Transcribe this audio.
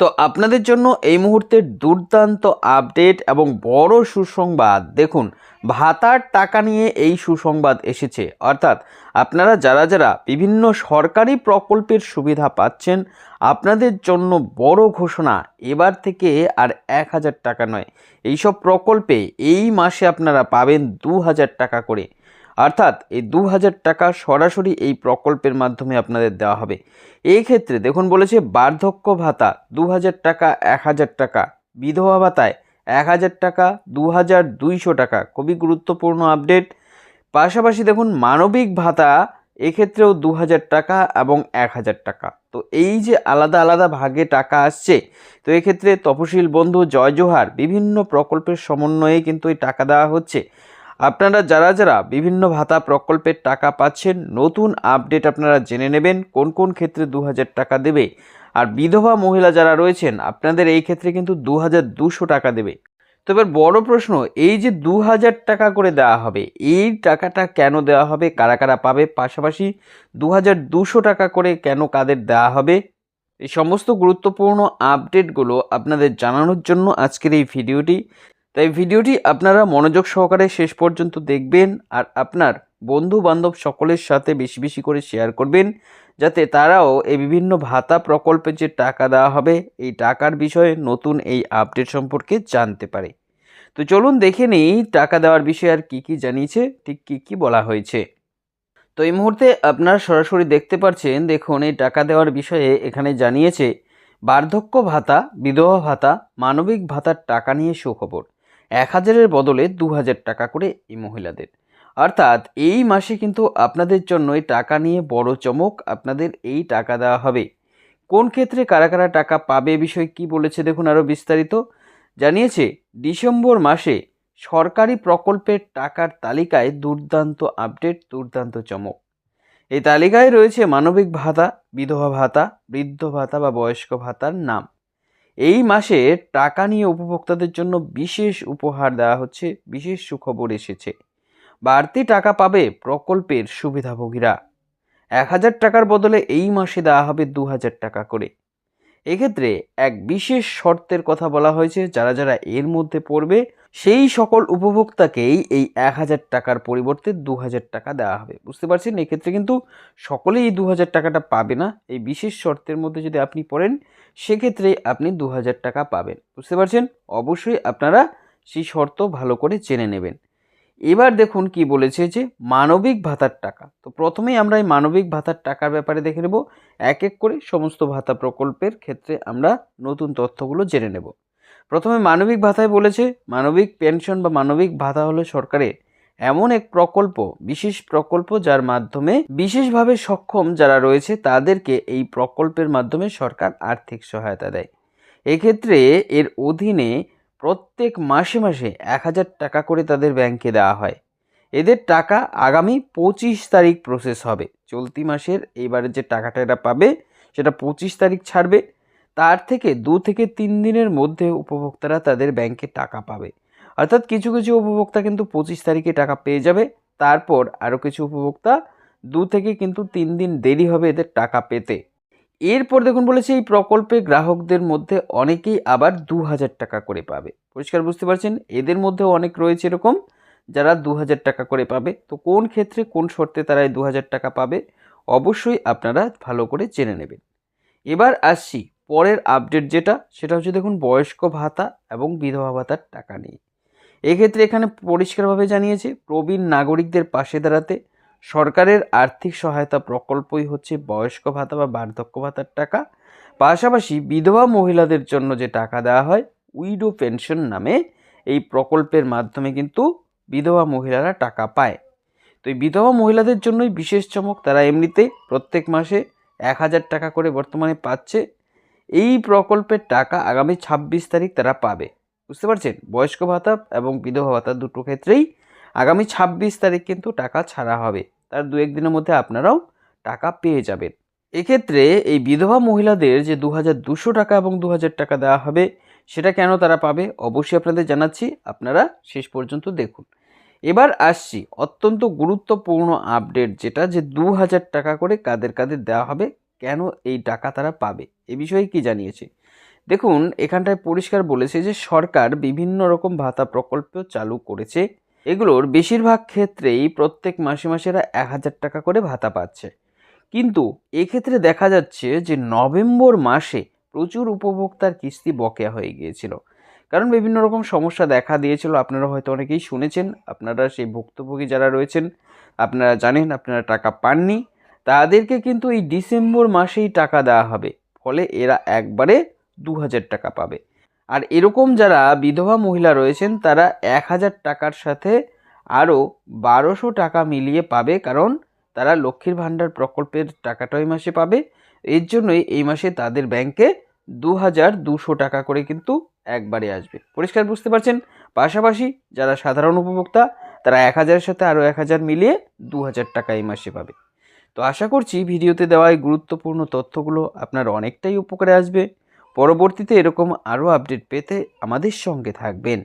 তো আপনাদের জন্য এই মুহূর্তে দুর্দান্ত আপডেট এবং বড় সুসংবাদ। দেখুন, ভাতার টাকা নিয়ে এই সুসংবাদ এসেছে। অর্থাৎ আপনারা যারা যারা বিভিন্ন সরকারি প্রকল্পের সুবিধা পাচ্ছেন, আপনাদের জন্য বড় ঘোষণা এবার থেকে আর এক হাজার টাকা নয়। এইসব প্রকল্পে এই মাসে আপনারা পাবেন দু হাজার টাকা করে। অর্থাৎ এই দু হাজার টাকা সরাসরি এই প্রকল্পের মাধ্যমে আপনাদের দেওয়া হবে। এই ক্ষেত্রে দেখুন বলেছে, বার্ধক্য ভাতা দু হাজার টাকা, এক হাজার টাকা, বিধবা ভাতায় এক হাজার টাকা, দু হাজার দুইশো টাকা, খুবই গুরুত্বপূর্ণ আপডেট। পাশাপাশি দেখুন, মানবিক ভাতা এক্ষেত্রেও দু হাজার টাকা এবং এক হাজার টাকা। তো এই যে আলাদা আলাদা ভাগে টাকা আসছে, তো এক্ষেত্রে তপশিল বন্ধু জয় জোহার বিভিন্ন প্রকল্পের সমন্বয়ে কিন্তু এই টাকা দেওয়া হচ্ছে। আপনারা যারা যারা বিভিন্ন ভাতা প্রকল্পের টাকা পাচ্ছেন, নতুন আপডেট আপনারা জেনে নেবেন, কোন কোন ক্ষেত্রে দু হাজার টাকা দেবে। আর বিধবা মহিলা যারা রয়েছেন, আপনাদের এই ক্ষেত্রে কিন্তু দু টাকা দেবে। তো এবার বড় প্রশ্ন, এই যে দু হাজার টাকা করে দেওয়া হবে, এই টাকাটা কেন দেওয়া হবে, কারা কারা পাবে? পাশাপাশি দু টাকা করে কেন কাদের দেওয়া হবে? এই সমস্ত গুরুত্বপূর্ণ আপডেটগুলো আপনাদের জানানোর জন্য আজকের এই ভিডিওটি। তাই ভিডিওটি আপনারা মনোযোগ সহকারে শেষ পর্যন্ত দেখবেন আর আপনার বন্ধু বান্ধব সকলের সাথে বেশি বেশি করে শেয়ার করবেন, যাতে তারাও এই বিভিন্ন ভাতা প্রকল্পে যে টাকা দেওয়া হবে, এই টাকার বিষয়ে নতুন এই আপডেট সম্পর্কে জানতে পারে। তো চলুন দেখে নিই টাকা দেওয়ার বিষয়ে আর কী কী জানিয়েছে, ঠিক কী কী বলা হয়েছে। তো এই মুহূর্তে আপনারা সরাসরি দেখতে পাচ্ছেন দেখুন এই টাকা দেওয়ার বিষয়ে এখানে জানিয়েছে, বার্ধক্য ভাতা, বিধবা ভাতা, মানবিক ভাতার টাকা নিয়ে সুখবর। এক হাজারের বদলে দু হাজার টাকা করে এই মহিলাদের। অর্থাৎ এই মাসে কিন্তু আপনাদের জন্য এই টাকা নিয়ে বড় চমক আপনাদের এই টাকা দেওয়া হবে। কোন ক্ষেত্রে কারা কারা টাকা পাবে বিষয়ে কি বলেছে দেখুন আরও বিস্তারিত। জানিয়েছে, ডিসেম্বর মাসে সরকারি প্রকল্পের টাকার তালিকায় দুর্দান্ত আপডেট, দুর্দান্ত চমক। এই তালিকায় রয়েছে মানবিক ভাতা, বিধবা ভাতা, বৃদ্ধ ভাতা বা বয়স্ক ভাতার নাম। এই মাসে টাকা নিয়ে উপভোক্তাদের জন্য বিশেষ উপহার দেওয়া হচ্ছে, বিশেষ সুখবর এসেছে। বাড়তি টাকা পাবে প্রকল্পের সুবিধাভোগীরা। এক হাজার টাকার বদলে এই মাসে দেওয়া হবে দু হাজার টাকা করে। এক্ষেত্রে এক বিশেষ শর্তের কথা বলা হয়েছে, যারা যারা এর মধ্যে পড়বে সেই সকল উপভোক্তাকেই এই এক হাজার টাকার পরিবর্তে দু হাজার টাকা দেওয়া হবে। বুঝতে পারছেন? এক্ষেত্রে কিন্তু সকলেই এই দু হাজার টাকাটা পাবে না। এই বিশেষ শর্তের মধ্যে যদি আপনি পড়েন, সেক্ষেত্রে আপনি দু হাজার টাকা পাবেন। বুঝতে পারছেন? অবশ্যই আপনারা সেই শর্ত ভালো করে জেনে নেবেন। এবার দেখুন কি বলেছে যে মানবিক ভাতার টাকা। তো প্রথমেই আমরা এই মানবিক ভাতার টাকার ব্যাপারে দেখে নেব। এক এক করে সমস্ত ভাতা প্রকল্পের ক্ষেত্রে আমরা নতুন তথ্যগুলো জেনে নেব। প্রথমে মানবিক ভাতায় বলেছে, মানবিক পেনশন বা মানবিক ভাতা হলো সরকারের এমন এক প্রকল্প, বিশেষ প্রকল্প যার মাধ্যমে বিশেষভাবে সক্ষম যারা রয়েছে তাদেরকে এই প্রকল্পের মাধ্যমে সরকার আর্থিক সহায়তা দেয়। এক্ষেত্রে এর অধীনে প্রত্যেক মাসে মাসে এক হাজার টাকা করে তাদের ব্যাংকে দেওয়া হয়। এদের টাকা আগামী পঁচিশ তারিখ প্রসেস হবে। চলতি মাসের এইবারে যে টাকাটা এরা পাবে, সেটা পঁচিশ তারিখ ছাড়বে। তার থেকে দু থেকে তিন দিনের মধ্যে উপভোক্তারা তাদের ব্যাংকে টাকা পাবে। অর্থাৎ কিছু কিছু উপভোক্তা কিন্তু পঁচিশ তারিখে টাকা পেয়ে যাবে। তারপর আরও কিছু উপভোক্তা দু থেকে কিন্তু তিন দিন দেরি হবে এদের টাকা পেতে। এরপর দেখুন বলেছে, এই প্রকল্পে গ্রাহকদের মধ্যে অনেকেই আবার দু হাজার টাকা করে পাবে। পরিষ্কার বুঝতে পারছেন? এদের মধ্যেও অনেক রয়েছে এরকম, যারা দু হাজার টাকা করে পাবে। তো কোন ক্ষেত্রে কোন শর্তে তারা এই দু হাজার টাকা পাবে? অবশ্যই আপনারা ভালো করে জেনে নেবেন। এবার আসছি পরের আপডেট যেটা, সেটা হচ্ছে দেখুন বয়স্ক ভাতা এবং বিধবা ভাতার টাকা নিয়ে। এক্ষেত্রে এখানে পরিষ্কারভাবে জানিয়েছে, প্রবীণ নাগরিকদের পাশে দাঁড়াতে সরকারের আর্থিক সহায়তা প্রকল্পই হচ্ছে বয়স্ক ভাতা বা বার্ধক্য ভাতার টাকা। পাশাপাশি বিধবা মহিলাদের জন্য যে টাকা দেওয়া হয়, উইডো পেনশন নামে এই প্রকল্পের মাধ্যমে কিন্তু বিধবা মহিলারা টাকা পায়। তো এই বিধবা মহিলাদের জন্যই বিশেষ চমক, তারা এমনিতে প্রত্যেক মাসে এক হাজার টাকা করে বর্তমানে পাচ্ছে। এই প্রকল্পের টাকা আগামী ছাব্বিশ তারিখ তারা পাবে। বুঝতে পারছেন? বয়স্ক ভাতা এবং বিধবা ভাতা দুটো ক্ষেত্রেই আগামী ছাব্বিশ তারিখ কিন্তু টাকা ছাড়া হবে। তার দু একদিনের মধ্যে আপনারাও টাকা পেয়ে যাবেন। এক্ষেত্রে এই বিধবা মহিলাদের যে দু হাজার দুশো টাকা এবং দু হাজার টাকা দেওয়া হবে, সেটা কেন তারা পাবে? অবশ্যই আপনাদের জানাচ্ছি। আপনারা শেষ পর্যন্ত দেখুন। এবার আসছি অত্যন্ত গুরুত্বপূর্ণ আপডেট যেটা যে দু হাজার টাকা করে কাদের কাদের দেওয়া হবে কেন এই টাকা তারা পাবে? এ বিষয়ে কি জানিয়েছে? দেখুন, এখানটায় পরিষ্কার বলেছে যে সরকার বিভিন্ন রকম ভাতা প্রকল্প চালু করেছে। এগুলোর বেশিরভাগ ক্ষেত্রেই প্রত্যেক মাসে মাসেরা এক হাজার টাকা করে ভাতা পাচ্ছে। কিন্তু এক্ষেত্রে দেখা যাচ্ছে যে নভেম্বর মাসে প্রচুর উপভোক্তার কিস্তি বকেয়া হয়ে গিয়েছিল। কারণ বিভিন্ন রকম সমস্যা দেখা দিয়েছিল। আপনারা হয়তো অনেকেই শুনেছেন, আপনারা সেই ভুক্তভোগী যারা রয়েছেন, আপনারা জানেন, আপনারা টাকা পাননি। তাদেরকে কিন্তু এই ডিসেম্বর মাসেই টাকা দেওয়া হবে। ফলে এরা একবারে দু হাজার টাকা পাবে। আর এরকম যারা বিধবা মহিলা রয়েছেন, তারা এক হাজার টাকার সাথে আরও বারোশো টাকা মিলিয়ে পাবে, কারণ তারা লক্ষ্মীর ভাণ্ডার প্রকল্পের টাকাটা ওই মাসে পাবে। এর জন্যই এই মাসে তাদের ব্যাংকে দু হাজার দুশো টাকা করে কিন্তু একবারে আসবে। পরিষ্কার বুঝতে পারছেন? পাশাপাশি যারা সাধারণ উপভোক্তা, তারা এক হাজারের সাথে আরও এক হাজার মিলিয়ে দু হাজার টাকা এই মাসে পাবে। তো আশা করছি ভিডিওতে দেওয়া এই গুরুত্বপূর্ণ তথ্যগুলো আপনার অনেকটাই উপকারে আসবে। পরবর্তীতে এরকম আরও আপডেট পেতে আমাদের সঙ্গে থাকবেন।